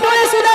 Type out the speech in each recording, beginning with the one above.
পড়ে শুধু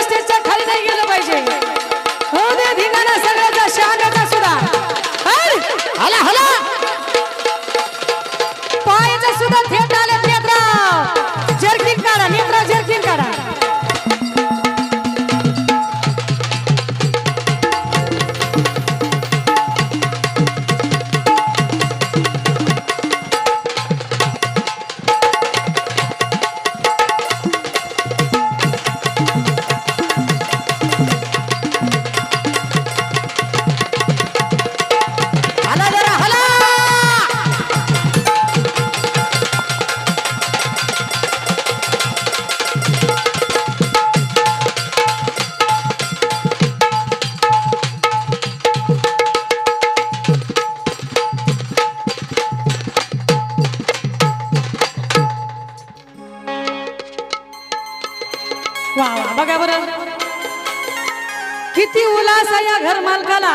किती उल्हास आहे या घर मालकाला.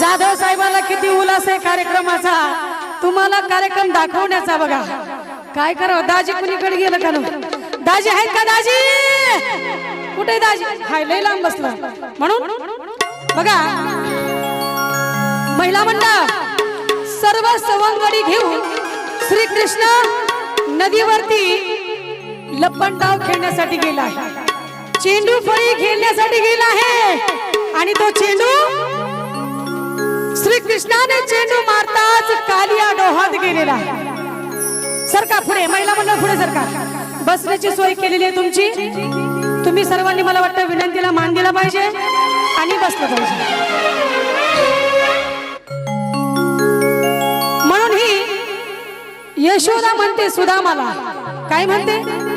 जाधव साहेबाला किती उल्हास आहे कार्यक्रमाचा. तुम्हाला कार्यक्रम दाखवण्याचा बघा. काय करावं दाजी कुणीकडे गेलं का दाजी आहेत का दाजी? कुठे दाजी? हाय लय लांब बसलं. म्हणून? बघा. महिला मंडळ सर्व सवंगडी घेऊन श्रीकृष्ण नदीवरती लपंडाव खेळण्यासाठी गेला आहे. चेंडू फळी खेळण्यासाठी गेला आहे. आणि तो चेंडू श्रीकृष्णाने चेंडू मारताच कालिया डोहात गेलेला आहे. सरका पुढे महिला मंडळ पुढे सरका बसण्याची सोय केलेली आहे तुमची? तुम्ही सर्वांनी मला वाटतं विनंतीला मान दिला पाहिजे आणि बसलं पाहिजे. म्हणून ही यशोदा म्हणते सुदामाला. काय म्हणते?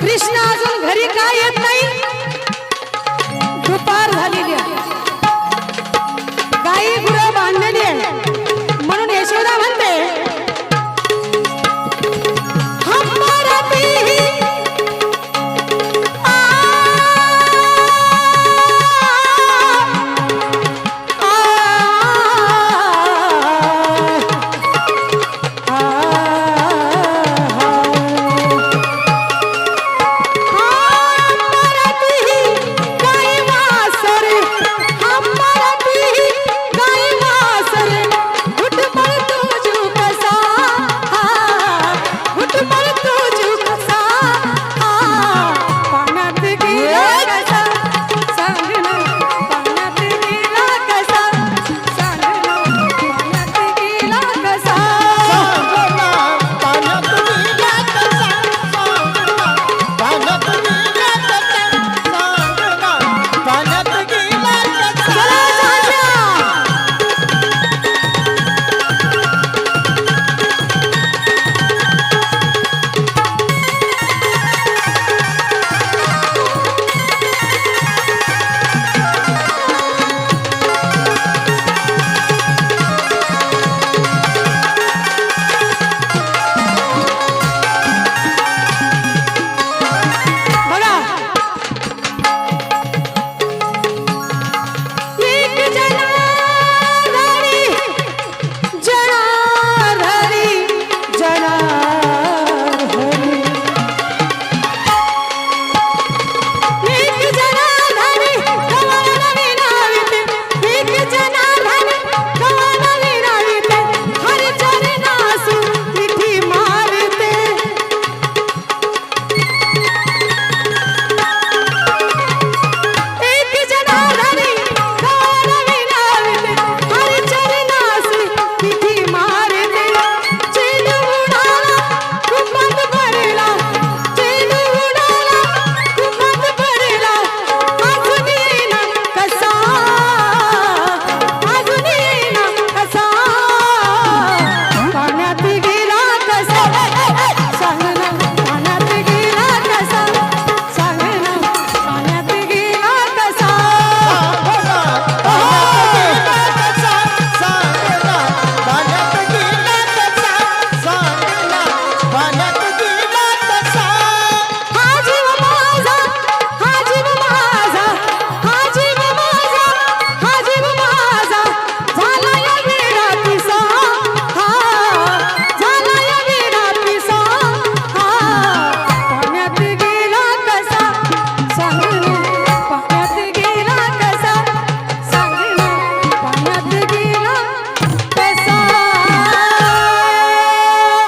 कृष्णा अजून घरी का येत नाही?